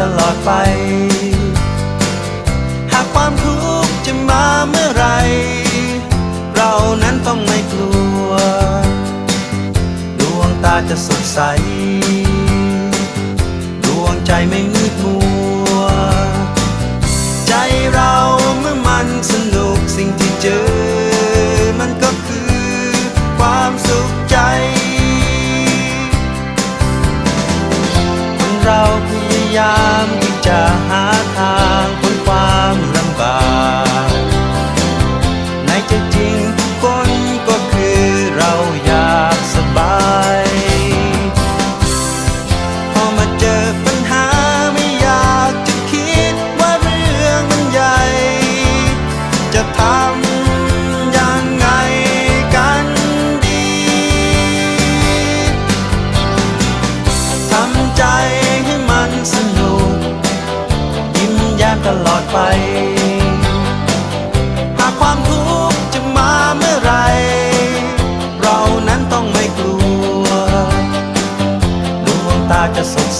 ตลอดไป หากความทุกข์จะมาเมื่อไร เรานั้นต้องไม่กลัว ดวงตาจะสดใส ดวงใจไม่มืดมัว ใจเราเมื่อมันสนุกสิ่งที่เจอ มันก็คือความสุขใจคนเราพ ยายามที่จะหา ตลอดไป หากความทุกข์จะมาเมื่อไร เรานั้นต้องไม่กลัว ดวงตาจะส